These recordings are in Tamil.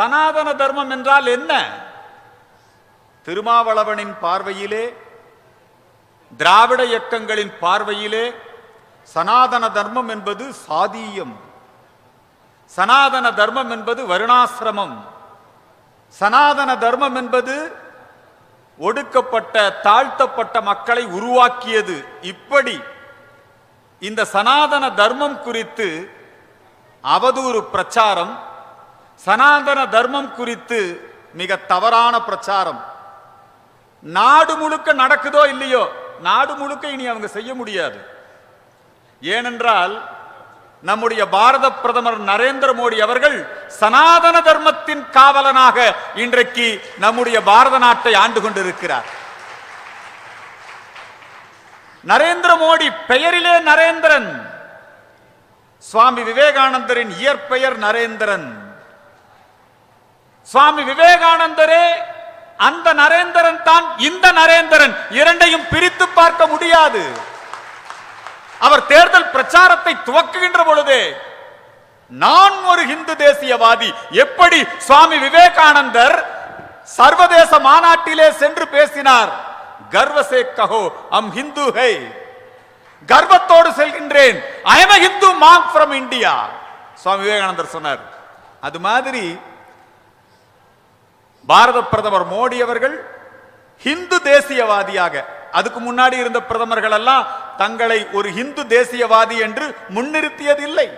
சனாதன தர்மம் என்றால் என்ன? திருமாவளவனின் பார்வையிலே திராவிட இயக்கங்களின் பார்வையிலே சனாதன தர்மம் என்பது சாதீயம். சனாதன தர்மம் என்பது வருணாசிரமம். சனாதன தர்மம் என்பது ஒடுக்கப்பட்ட தாழ்த்தப்பட்ட மக்களை உருவாக்கியது. இப்படி இந்த சனாதன தர்மம் குறித்து அவதூறு பிரச்சாரம் சனாதன தர்மம் குறித்து மிக தவறான பிரச்சாரம். நாடு முழுக்க நடக்குதோ இல்லையோ நாடு முழுக்க இனி அவங்க செய்ய முடியாது. ஏனென்றால் நம்முடைய பாரத பிரதமர் நரேந்திர மோடி அவர்கள் சனாதன தர்மத்தின் காவலனாக இன்றைக்கு நம்முடைய பாரத நாட்டை ஆண்டு கொண்டிருக்கிறார். நரேந்திர மோடி பெயரிலே நரேந்திரன் சுவாமி விவேகானந்தரின் இயற்பெயர் நரேந்திரன். சுவாமி விவேகானந்தரே அந்த நரேந்திரன் தான் இந்த நரேந்திரன். இரண்டையும் பிரித்து பார்க்க முடியாது. அவர் தேர்தல் பிரச்சாரத்தை துவக்குகின்ற பொழுதே நான் ஒரு இந்து தேசியவாதி. எப்படி சுவாமி விவேகானந்தர் சர்வதேச மாநாட்டிலே சென்று பேசினார்? கர்வசே கஹோ அம் ஹிந்து ஹை. கர்வத்தோடு செல்கின்றேன். I am Hindu monk from India Swami விவேகானந்தர் சொன்னார். அது மாதிரி பாரத பிரதமர் மோடி அவர்கள் ஹிந்து தேசியவாதியாக அதுக்கு முன்னாடி இருந்த பிரதமர்கள் எல்லாம் தங்களை ஒரு ஹிந்து தேசியவாதி என்று முன்னிறுத்தியதில்லை.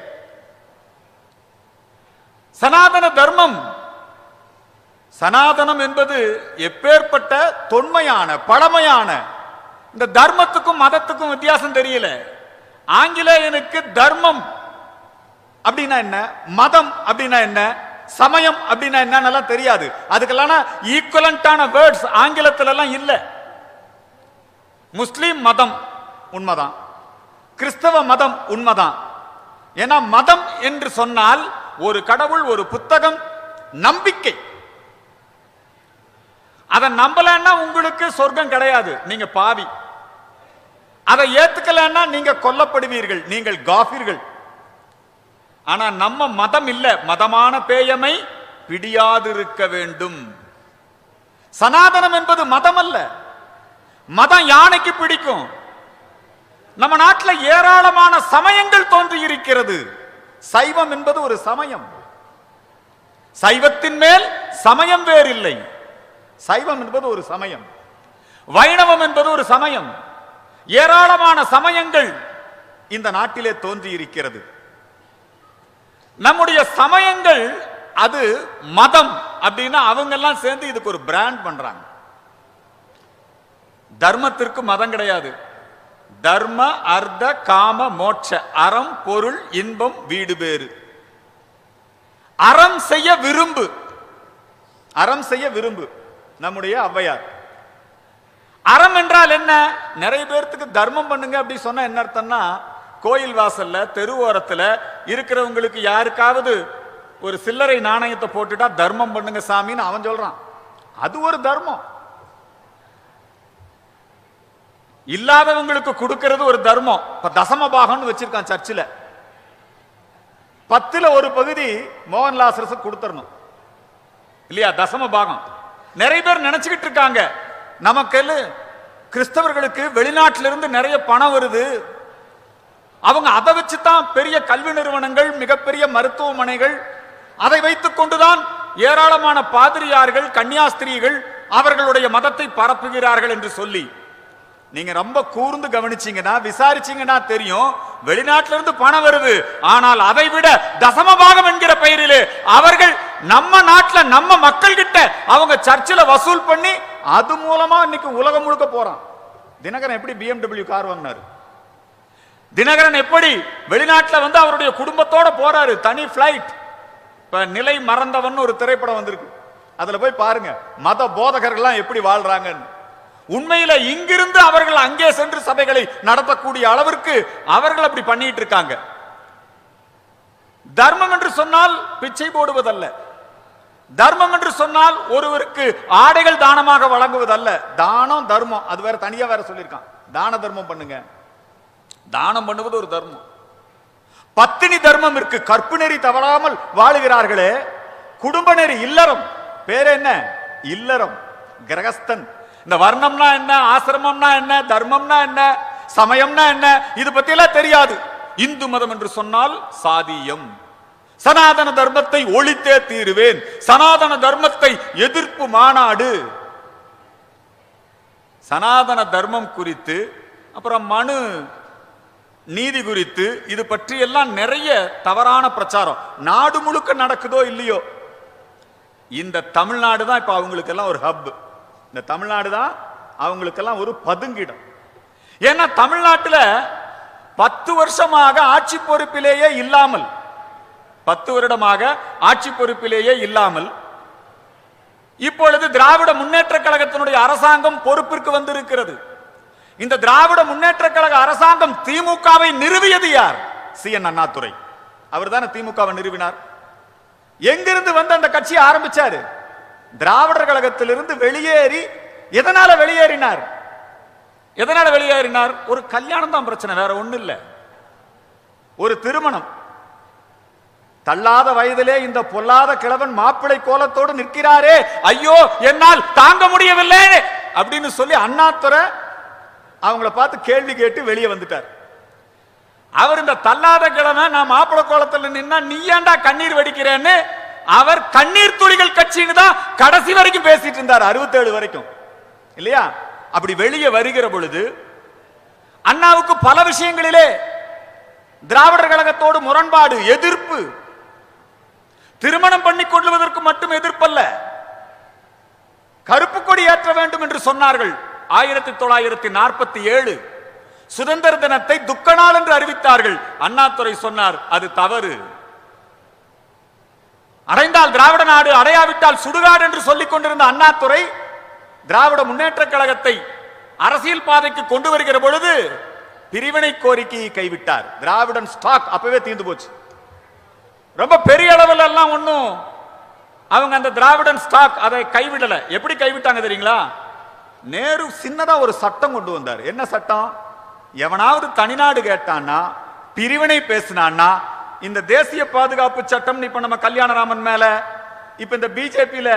சனாதன தர்மம் சனாதனம் என்பது எப்பேற்பட்ட தொன்மையான பழமையான இந்த தர்மத்துக்கும் மதத்துக்கும் வித்தியாசம் தெரியல. ஆங்கிலேயனுக்கு தர்மம் அப்படின்னா என்ன? மதம் அப்படின்னா என்ன? சமயம் அப்படின்னா என்னன்னு தெரியாது. அதுக்கெல்லாம் ஈக்குவலண்டான வேர்ட்ஸ் ஆங்கிலத்துல எல்லாம் முஸ்லீம் முஸ்லிம் மதம் உண்மைதான். கிறிஸ்தவ மதம் உண்மைதான். ஏன்னா மதம் என்று சொன்னால் ஒரு கடவுள் ஒரு புத்தகம் நம்பிக்கை. அதை நம்பலன்னா உங்களுக்கு சொர்க்கம் கிடையாது. நீங்க பாவி. அதை ஏத்துக்கலன்னா நீங்க கொல்லப்படுவீர்கள். நீங்கள் காஃபீர்கள். ஆனா நம்ம மதம் இல்ல. மதமான பேயமை பிடியாதிருக்க வேண்டும். சனாதனம் என்பது மதம் அல்ல. மதம் யானைக்கு பிடிக்கும்? நம்ம நாட்டில் ஏராளமான சமயங்கள் தோன்றி இருக்கிறது. சைவம் என்பது ஒரு சமயம். சைவத்தின் மேல் சமயம் வேறில்லை. சைவம் என்பது ஒரு சமயம். வைணவம் என்பது ஒரு சமயம். ஏராளமான சமயங்கள் இந்த நாட்டிலே தோன்றி இருக்கிறது நம்முடைய சமயங்கள் அது மதம் அப்படின்னா அவங்க எல்லாம் சேர்ந்து இதுக்கு ஒரு பிராண்ட் பண்றாங்க. தர்மத்திற்கு மதம் கிடையாது. தர்ம அர்த்த காம மோட்ச. அறம் பொருள் இன்பம் வீடு பேறு அறம் செய்ய விரும்பு. அறம் செய்ய விரும்பு. நம்முடைய ஔவையார். அறம் என்றால் என்ன? நிறைய பேர்த்துக்கு தர்மம் பண்ணுங்க அப்படி சொன்னா என்ன அர்த்தம்னா கோயில் வாசல்ல தெருவோரத்துல இருக்கிறவங்களுக்கு யாருக்காவது ஒரு சில்லறை நாணயத்தை போட்டுட்டா தர்மம் பண்ணுங்க சாமின்னு அவன் சொல்றான். அது ஒரு தர்மம். இல்லாதவங்களுக்கு கொடுக்கிறது ஒரு தர்மம். இப்ப தசம பாகம்னு வச்சிருக்கான் சர்ச்சில். பத்துல ஒரு பகுதி மோகன்லாசரசு கொடுத்துடணும். இல்லையா? தசம பாகம். நிறைய பேர் நினைச்சுக்கிட்டு இருக்காங்க. நமக்கு கிறிஸ்தவர்களுக்கு வெளிநாட்டிலிருந்து நிறைய பணம் வருது. அவங்க அதை வச்சு தான் பெரிய கல்வி நிறுவனங்கள் மிகப்பெரிய மருத்துவமனைகள் அதை வைத்துக் கொண்டுதான் ஏராளமான பாதிரியார்கள் கன்னியாஸ்திரிகள் அவர்களுடைய மதத்தை பரப்புகிறார்கள் என்று சொல்லி. நீங்க ரொம்ப கூர்ந்து கவனிச்சீங்கன்னா விசாரிச்சீங்கன்னா தெரியும் வெளிநாட்டில இருந்து பணம் வருது. ஆனால் அதை விட தசமபாகம் என்கிற பெயரிலே அவர்கள் நம்ம நாட்டில் நம்ம மக்கள் கிட்ட அவங்க சர்ச்சில் வசூல் பண்ணி அது மூலமா இன்னைக்கு உலகம் முழுக்க போறான். தினகரன் எப்படி பிஎம்டபிள்யூ கார் வாங்கினாரு? தினகரன் எப்படி வெளிநாட்டில் வந்து அவருடைய குடும்பத்தோட போறாரு? தனி ஃப்ளைட் இப்போ நிலை மறந்தவன் ஒரு திரைப்படம் வந்திருக்கு. அதில் போய் பாருங்க மத போதகர்கள்லாம் எப்படி வாழ்றாங்கன்னு. உண்மையில இங்கிருந்து அவர்கள் அங்கே சென்று சபைகளை நடத்தக்கூடிய அளவிற்கு அவர்கள் அப்படி பண்ணிட்டு இருக்காங்க. தர்மம் என்று சொன்னால் பிச்சை போடுவதல்ல. தர்மம் என்று சொன்னால் ஒருவருக்கு ஆடைகள் தானமாக வழங்குவதல்ல. தானம் தர்மம். அது வேற தனியா வேற சொல்லியிருக்கான். தான தர்மம் பண்ணுங்க. தானம் பண்ணுவது ஒரு தர்மம். பத்தினி தர்மம் இருக்கு. கற்பு நெறி தவறாமல் வாழுகிறார்களே. குடும்ப நெறி இல்லறம். பேர் என்ன? இல்லறம். கிரகஸ்தன். இந்த வர்ணம்னா என்ன? ஆசிரமம்னா என்ன? தர்மம்னா என்ன? சமயம்னா என்ன? இது பத்தி எல்லாம் தெரியாது. இந்து மதம் என்று சொன்னால் சாதியம். சனாதன தர்மத்தை ஒழித்தே தீருவேன். சனாதன தர்மத்தை எதிர்ப்பு மாநாடு. சனாதன தர்மம் குறித்து அப்புறம் மனு நீதி குறித்து இது பற்றி எல்லாம் நிறைய தவறான பிரச்சாரம். நாடு முழுக்க நடக்குதோ இல்லையோ? இந்த தமிழ்நாடு தான் இப்ப அவங்களுக்கெல்லாம் ஒரு ஹப் இந்த தமிழ்நாடு தான் அவங்களுக்கெல்லாம் ஒரு பதுங்கிடம். ஏன்னா தமிழ்நாட்டுல பத்து வருஷமாக ஆட்சி பொறுப்பிலேயே இல்லாமல் பத்து வருடமாக ஆட்சி பொறுப்பிலேயே இல்லாமல் இப்பொழுது திராவிட முன்னேற்ற கழகத்தினுடைய அரசாங்கம் பொறுப்பிற்கு வந்திருக்கிறது. இந்த திராவிட முன்னேற்ற கழக அரசாங்கம் திமுகவை நிறுவியது யார்? சி. என். அண்ணாதுரை. அவர் தானே திமுகவை நிறுவினார். எங்கிருந்து வந்து அந்த கட்சியை ஆரம்பிச்சாரு? திராவிடர் கழகத்திலிருந்து வெளியேறி எதனால வெளியேறினார்? எதனால வெளியேறினார்? ஒரு கல்யாணம் தான் பிரச்சனை வேற ஒண்ணு இல்ல. ஒரு திருமணம். தள்ளாத வயதிலே இந்த பொல்லாத கிழவன் மாப்பிளை கோலத்தோடு நிற்கிறாரே. ஐயோ என்னால் தாங்க முடியவில்லை அப்படின்னு சொல்லி அண்ணாத்துறை அவங்கள பார்த்து கேள்வி கேட்டு வெளியே வந்துட்டார். அவர் இந்த தள்ளாத கிழமை நான் மாப்பிள கோலத்துல நின்னா நீ ஏண்டா கண்ணீர் வடிக்கிறேன்னு அவர் கண்ணீர் துளிகள் கட்சின்னு தான் கடைசி வரைக்கும் பேசிட்டு இருந்தார் அறுபத்தேழு வரைக்கும். இல்லையா? அப்படி வெளியே வருகிற பொழுது அண்ணாவுக்கு பல விஷயங்களிலே திராவிடர் கழகத்தோடு முரண்பாடு எதிர்ப்பு திருமணம் பண்ணி கொள்வதற்கு மட்டும் எதிர்ப்பல்ல. கருப்பு கொடி ஏற்ற வேண்டும் என்று சொன்னார்கள். ஆயிரத்தி தொள்ளாயிரத்தி நாற்பத்தி ஏழு சுதந்திர தினத்தை துக்க நாள் என்று அறிவித்தார்கள். அண்ணாதுரை சொன்னார் அது தவறு. அடைந்தால் திராவிட நாடு அடையாவிட்டால் சுடுகாடு என்று சொல்லிக் கொண்டிருந்த அண்ணாதுரை திராவிட முன்னேற்ற கழகத்தை அரசியல் பாதைக்கு கொண்டு வருகிற பொழுது பிரிவினை கோரிக்கையை கைவிட்டார். திராவிடன் ஸ்டாக் அப்பவே தீர்ந்து போச்சு. ரொம்ப பெரிய அளவில் எல்லாம் ஒன்றும் அவங்க அந்த திராவிடன் ஸ்டாக் அதை கைவிடலை. எப்படி கைவிட்டாங்க தெரியுங்களா? நேரு சின்னதாக ஒரு சட்டம் கொண்டு வந்தார். என்ன சட்டம்? எவனாவது தனிநாடு கேட்டான்னா பிரிவினை பேசினான்னா இந்த தேசிய பாதுகாப்பு சட்டம் இப்ப நம்ம கல்யாணராமன் மேல இப்ப இந்த பிஜேபியில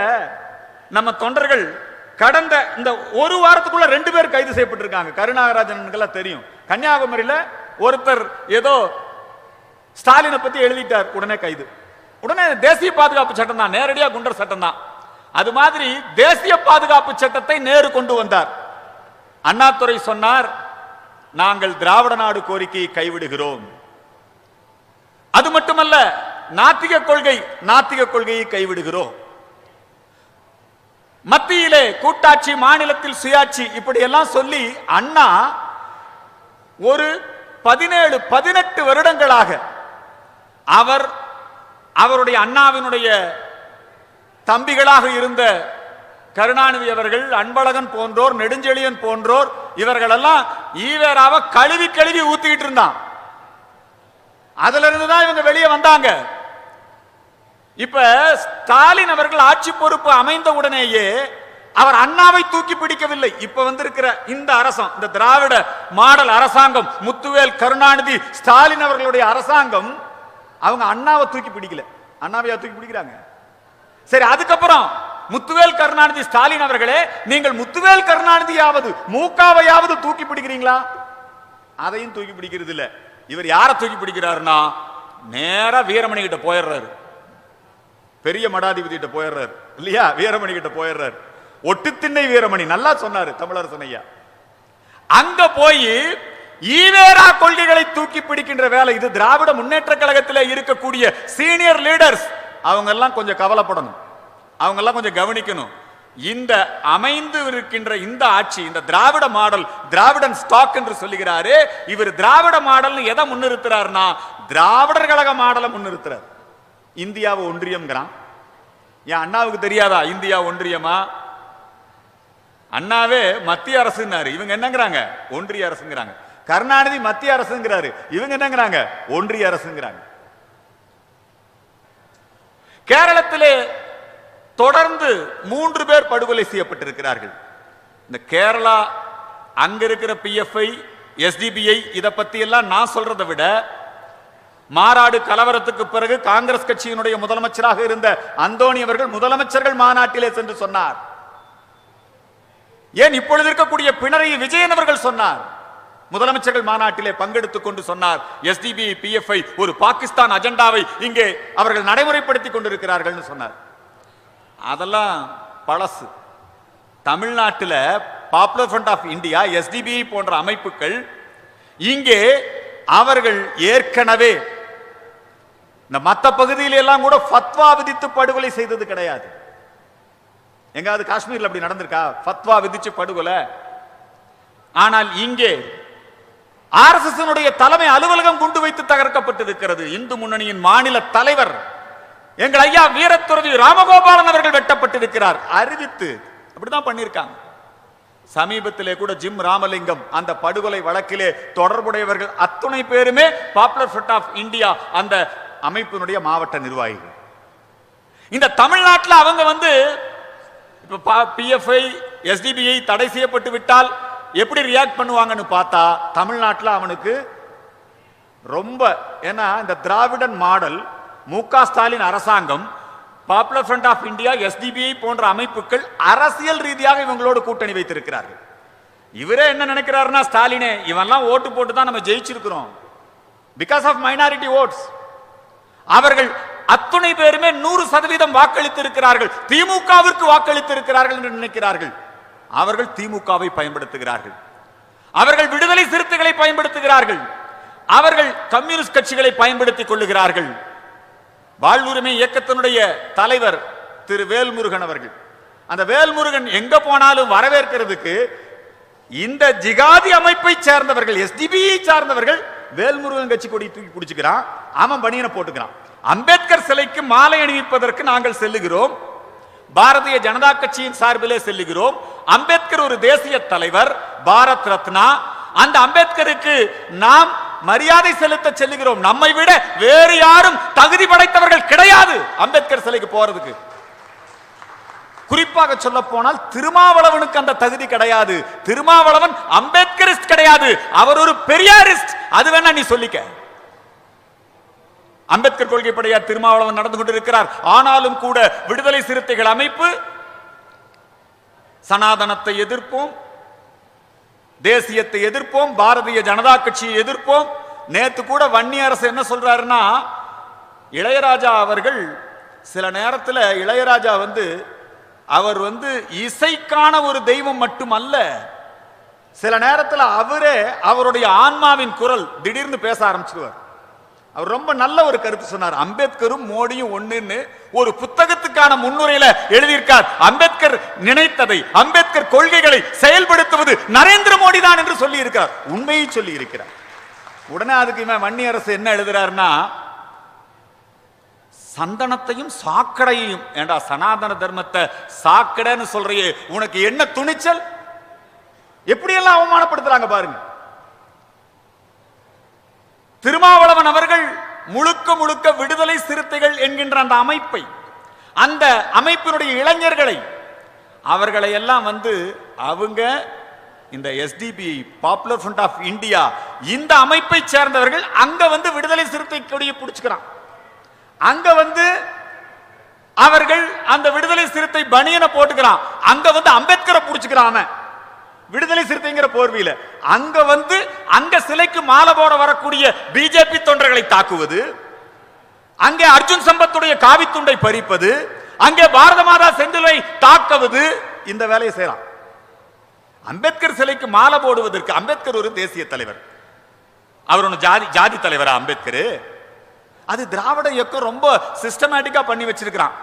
நம்ம தொண்டர்கள் கடந்த இந்த ஒரு வாரத்துக்குள்ள ரெண்டு பேர் கைது செய்யப்பட்டிருக்காங்க. கருணாகராஜன் தெரியும். கன்னியாகுமரியில ஒருத்தர் ஏதோ ஸ்டாலினை பத்தி எழுதிட்டார் உடனே கைது. உடனே தேசிய பாதுகாப்பு சட்டம் தான் நேரடியாக குண்டர் சட்டம் தான் அது மாதிரி தேசிய பாதுகாப்பு சட்டத்தை நேரு கொண்டு வந்தார். அண்ணாதுரை சொன்னார் நாங்கள் திராவிட நாடு கோரிக்கையை கைவிடுகிறோம். அது மட்டுமல்ல நாத்திக கொள்கை நாத்திக கொள்கையை கைவிடுகிறோம். மத்தியிலே கூட்டாட்சி மாநிலத்தில் சுயாட்சி இப்படி எல்லாம் சொல்லி அண்ணா ஒரு பதினேழு பதினெட்டு வருடங்களாக அவர் அவருடைய அண்ணாவினுடைய தம்பிகளாக இருந்த கருணாநிதி அவர்கள் அன்பழகன் போன்றோர் நெடுஞ்செழியன் போன்றோர் இவர்களெல்லாம் ஈவேராவை கழுவி கழுவி ஊத்திக்கிட்டு இருந்தான். அதுல இருந்து தான் இவங்க வெளியே வந்தாங்க. இப்ப ஸ்டாலின் அவர்கள் ஆட்சி பொறுப்பு அமைந்த உடனேயே அவர் அண்ணாவை தூக்கி பிடிக்கவில்லை. இப்ப வந்திருக்கிற இந்த அரசம் இந்த திராவிட மாடல் அரசாங்கம் முத்துவேல் கருணாநிதி ஸ்டாலின் அவர்களுடைய அரசாங்கம் அவங்க அண்ணாவை தூக்கி பிடிக்கல. அண்ணாவையா தூக்கி பிடிக்கிறாங்க? சரி அதுக்கப்புறம் முத்துவேல் கருணாநிதி ஸ்டாலின் அவர்களே நீங்கள் முத்துவேல் கருணாநிதியாவது மூக்காவையாவது தூக்கி பிடிக்கிறீங்களா? அதையும் தூக்கி பிடிக்கிறது இல்ல. இவர் யாரை தூக்கி பிடிக்கிறாருன்னா நேரா வீரமணி கிட்ட போயிடுறாரு. பெரிய மடாதிபதி கிட்ட போயிடுறாரு. இல்லையா? வீரமணி கிட்ட போயிடுறாரு. ஒட்டுத்திண்ணை வீரமணி நல்லா சொன்னாரு தமிழரசன் ஐயா. அங்க போய் ஈவேரா கொள்கைகளை தூக்கி பிடிக்கின்ற வேலை இது திராவிட முன்னேற்ற கழகத்தில் இருக்கக்கூடிய சீனியர் லீடர்ஸ் அவங்கெல்லாம் கொஞ்சம் கவலைப்படணும். அவங்கெல்லாம் கொஞ்சம் கவனிக்கணும். இந்த அமைந்து இருக்கின்ற இந்த ஆட்சி இந்த திராவிட மாடல் திராவிடன் ஸ்டாக் என்று சொல்லுகிறாரு இவர் திராவிட மாடல் எதை முன்னிறுத்துறாருன்னா திராவிடர் கழக மாடலை முன்னிறுத்துறார். இந்தியாவை ஒன்றியம்ங்கிறான். என் அண்ணாவுக்கு தெரியாதா? இந்தியா ஒன்றியமா? அண்ணாவே மத்திய அரசுன்னாரு. இவங்க என்னங்கிறாங்க? ஒன்றிய அரசுங்கிறாங்க. கருணாநிதி மத்திய அரசுங்கிறாரு. இவங்க என்னங்கிறாங்க? ஒன்றிய அரசுங்கிறாங்க. கேரளத்திலே தொடர்ந்து மூன்று பேர் படுகொலை செய்யப்பட்டிருக்கிறார்கள். இந்த கேரளா அங்க இருக்கிற பிஎஃப்ஐ எஸ்டிபிஐ இதை பத்தி எல்லாம் நான் சொல்றதை விட மாறாடு கலவரத்துக்கு பிறகு காங்கிரஸ் கட்சியினுடைய முதலமைச்சராக இருந்த அந்தோணி அவர்கள் முதலமைச்சர்கள் மாநாட்டிலே சென்று சொன்னார். ஏன் இப்பொழுது இருக்கக்கூடிய பினராயி விஜயன் அவர்கள் சொன்னார். முதலமைச்சர்கள் மாநாட்டிலே பங்கெடுத்துக் கொண்டு சொன்னார். எஸ்டிபி பிஎஃப்ஐ ஒரு பாகிஸ்தான் அஜெண்டாவை இங்கே அவர்கள் நடைமுறைப்படுத்திக் கொண்டிருக்கிறார்கள் சொன்னார். அதெல்லாம் பழசு. தமிழ்நாட்டில் popular front of India SDPI போன்ற அமைப்புகள் இங்கே அவர்கள் ஏற்கனவே இந்த மற்ற பகுதியில எல்லாம் கூட ஃபத்வா விதித்து படுகொலை செய்தது கிடையாது. எங்காவது காஷ்மீர்ல அப்படி நடந்திருக்கா? ஃபத்வா விதிச்சு படுகொலை. ஆனால் இங்கே ஆர்எஸ்எஸ் தலைமை அலுவலகம் குண்டு வைத்து தகர்க்கப்பட்டிருக்கிறது. இந்து முன்னணியின் மாநில தலைவர் எங்கள் ஐயா வீரத்துறவி ராமகோபாலன் அவர்கள் வெட்டப்பட்டிருக்கிறார். அறிவித்து அப்படிதான் பண்ணியிருக்காங்க. சமீபத்திலே கூட ஜிம் ராமலிங்கம் அந்த படுகொலை வழக்கிலே தொடர்புடையவர்கள் அத்துணை பேருமே பாப்புலர் ஃப்ரண்ட் ஆஃப் இந்தியா அந்த அமைப்பினுடைய மாவட்ட நிர்வாகிகள். இந்த தமிழ்நாட்டில் அவங்க வந்து இப்ப பிஎஃப்ஐ எஸ்டிபிஐ தடை செய்யப்பட்டு விட்டால் எப்படி ரியாக்ட் பண்ணுவாங்கன்னு பார்த்தா தமிழ்நாட்டில் அவனுக்கு ரொம்ப ஏன்னா இந்த திராவிடன் மாடல் மு ஸ்டாலின் அரசாங்கம் popular front of India SDPI போன்ற அமைப்புகள் அரசியல் ரீதியாக இவங்களோடு கூட்டணி வைத்திருக்கிறார்கள். இவரே என்ன நினைக்கிறாருன்னா ஸ்டாலினே இவன்லாம் ஓட்டு போட்டு தான் நம்ம ஜெயிச்சிருக்கிறோம். பிகாஸ் ஆஃப் மைனாரிட்டி ஓட்ஸ் அவர்கள் அத்துணை பேருமே நூறு சதவீதம் வாக்களித்து இருக்கிறார்கள் திமுகவிற்கு வாக்களித்து இருக்கிறார்கள் என்று நினைக்கிறார்கள். அவர்கள் திமுகவை பயன்படுத்துகிறார்கள். அவர்கள் விடுதலை சிறுத்தைகளை பயன்படுத்துகிறார்கள். அவர்கள் கம்யூனிஸ்ட் கட்சிகளை பயன்படுத்திக் கொள்ளுகிறார்கள். வாழ்வுரிமை இயக்கத்தினுடைய தலைவர் திரு வேல்முருகன் அவர்கள். அந்த வேல்முருகன் எங்க போனாலும் வரவேற்கிறதுக்கு இந்த ஜிகாதி அமைப்பை சேர்ந்தவர்கள் எஸ்டிபியை சார்ந்தவர்கள் வேல்முருகன் கட்சி கொடி தூக்கி பிடிச்சுக்கிறான். அவன் பனியனை போட்டுக்கிறான். அம்பேத்கர் சிலைக்கு மாலை அணிவிப்பதற்கு நாங்கள் செல்லுகிறோம். பாரதிய ஜனதா கட்சியின் சார்பிலே செல்லுகிறோம். அம்பேத்கர் ஒரு தேசிய தலைவர் பாரத் ரத்னா. அந்த அம்பேத்கருக்கு நாம் மரியாதை செலுத்த செல்லுகிறோம். நம்மை விட வேறு யாரும் தகுதி படைத்தவர்கள் கிடையாது அம்பேத்கர் சிலைக்கு போறதுக்கு. குறிப்பாக சொல்ல போனால் திருமாவளவனுக்கு அந்த தகுதி கிடையாது. திருமாவளவன் அம்பேத்கரிஸ்ட் கிடையாது. அவர் ஒரு பெரியாரிஸ்ட். அது வேணா நீ சொல்லிக்க. அம்பேத்கர் கொள்கைப்படையார் திருமாவளவன் நடந்து கொண்டிருக்கிறார். ஆனாலும் கூட விடுதலை சிறுத்தைகள் அமைப்பு சனாதனத்தை எதிர்ப்போம் தேசியத்தை எதிர்ப்போம் பாரதிய ஜனதா கட்சியை எதிர்ப்போம். நேத்து கூட வன்னி அரசு என்ன சொல்றாருன்னா இளையராஜா அவர்கள் சில நேரத்தில் இளையராஜா வந்து அவர் வந்து இசைக்கான ஒரு தெய்வம் மட்டுமல்ல சில நேரத்தில் அவரே அவருடைய ஆன்மாவின் குரல் திடீர்னு பேச ஆரம்பிச்சிருவார். அவர் ரொம்ப நல்ல ஒரு கருத்து சொன்னார். அம்பேத்கரும் மோடியும் ஒண்ணுன்னு ஒரு புத்தகத்துக்கான முன்னுரையில எழுதியிருக்கார். அம்பேத்கர் நினைத்ததை அம்பேத்கர் கொள்கைகளை செயல்படுத்துவது நரேந்திர மோடி தான் என்று சொல்லி இருக்கிறார் உண்மையை சொல்லி இருக்கிறார் உடனே அதுக்கு இவன் வன்னி அரசு என்ன எழுதுறாருன்னா சந்தனத்தையும் சாக்கடையையும் ஏண்டா சனாதன தர்மத்தை சாக்கடைன்னு சொல்றியே உனக்கு என்ன துணிச்சல்? எப்படியெல்லாம் அவமானப்படுத்துறாங்க பாருங்க. திருமாவளவன் அவர்கள் முழுக்க முழுக்க விடுதலை சிறுத்தைகள் என்கின்ற அந்த அமைப்பை அந்த அமைப்பினுடைய இளைஞர்களை அவர்களை எல்லாம் வந்து அவங்க இந்த SDP popular front of India இந்த அமைப்பை சேர்ந்தவர்கள் அங்க வந்து விடுதலை சிறுத்தை கொடியை பிடிச்சுக்கிறான். அங்க வந்து அவர்கள் அந்த விடுதலை சிறுத்தை பனியனை போட்டுக்கிறான். அங்க வந்து அம்பேத்கரை பிடிச்சுக்கிறான் அவன். விடுதலை சிறுத்தைங்கிற போர்வையில. அங்க வந்து அங்க சிலைக்கு மாலை போட வரக்கூடிய பிஜேபி தொண்டர்களை தாக்குவது அங்கே அர்ஜுன் சம்பத்துடைய காவித்துண்டை பறிப்பது அங்கே பாரத மாதா செந்திலை தாக்குவது இந்த வேலையை செய்யலாம். அம்பேத்கர் சிலைக்கு மாலை போடுவதற்கு அம்பேத்கர் ஒரு தேசிய தலைவர். அவர் ஒன்று ஜாதி ஜாதி தலைவரா அம்பேத்கர்? அது திராவிட இயக்கம் ரொம்ப சிஸ்டமேட்டிக்கா பண்ணி வச்சிருக்கிறான்.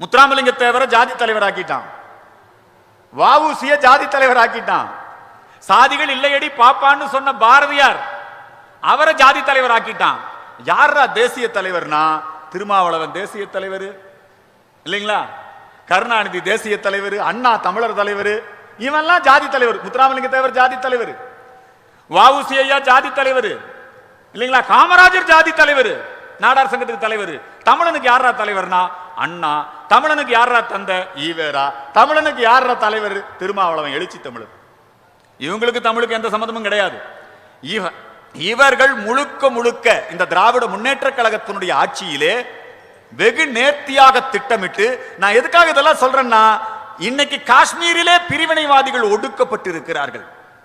முத்துராமலிங்க தேவரை ஜாதி தலைவராக்கிட்டான். வாவூசிய ஜாதி தலைவர் ஆக்கிட்டான் சாதிகள் இல்லையடி பாப்பான்னு சொன்ன பாரதியார் அவரை ஜாதி தலைவர் ஆக்கிட்டான் யாரா தேசிய தலைவர்னா? திருமாவளவன் தேசிய தலைவர். இல்லைங்களா? கருணாநிதி தேசிய தலைவர் அண்ணா தமிழர் தலைவர். இவெல்லாம் ஜாதி தலைவர். முத்துராமலிங்க தேவர் ஜாதி தலைவர். வாவுசி ஐயா ஜாதி தலைவர். இல்லைங்களா? காமராஜர் ஜாதி தலைவர். நாடார் சங்கத்துக்கு தலைவர். தமிழனுக்கு யாரா தலைவர்னா? அண்ணா தமிழனுக்கு யாரா தந்த? ஈவேரா. தமிழனுக்கு யாரா தலைவர்? திருமாவளவன் எழுச்சி தமிழர் இவங்களுக்கு தமிழுக்கு எந்த சம்மந்தமும் கிடையாது. இவன் இவர்கள் முழுக்க முழுக்க இந்த திராவிட முன்னேற்ற கழகத்தினுடைய ஆட்சியிலே வெகு நேர்த்தியாக திட்டமிட்டு நான் எதுக்காக இதெல்லாம் சொல்றேன்னா இன்னைக்கு காஷ்மீரிலே பிரிவினைவாதிகள் ஒடுக்கப்பட்டிருக்கிறார்கள்.